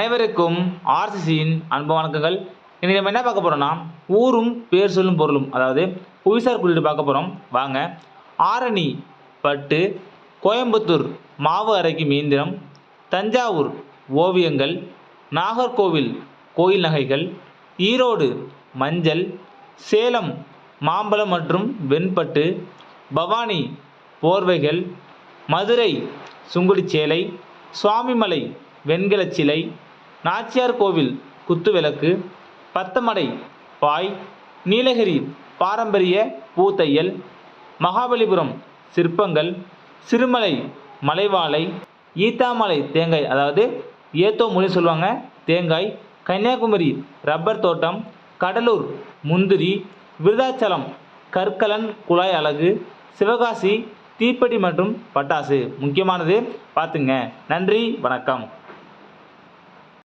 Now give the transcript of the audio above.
அனைவருக்கும் ஆர்சிசியின் அன்பு வணக்கங்கள். இன்னைக்கு நம்ம என்ன பார்க்க போகிறோம்னா ஊரும் பேர் சொல்லும் பொருளும் அதாவது புவிசார் குறியீடு பார்க்க போகிறோம் வாங்க. ஆரணி பட்டு கோயம்புத்தூர் மாவு அரைக்கும் இயந்திரம் தஞ்சாவூர் ஓவியங்கள் நாகர்கோவில் கோயில் நகைகள் ஈரோடு மஞ்சள் சேலம் மாம்பழம் மற்றும் வெண்பட்டு பவானி போர்வைகள் மதுரை சுங்குடிச்சேலை சுவாமிமலை வெண்கலச் சிலை நாச்சியார் கோவில் குத்துவிளக்கு பத்தமடை பாய் நீலகிரி பாரம்பரிய பூத்தையல் மகாபலிபுரம் சிற்பங்கள் சிறுமலை மலைவாழை ஈத்தாமலை தேங்காய் அதாவது ஏத்தோ மொழி சொல்லுவாங்க தேங்காய் கன்னியாகுமரி ரப்பர் தோட்டம் கடலூர் முந்திரி விருதாச்சலம் கற்கலன் குழாய் அழகு சிவகாசி தீப்பெட்டி மற்றும் பட்டாசு. முக்கியமானது பார்த்துங்க. நன்றி வணக்கம்.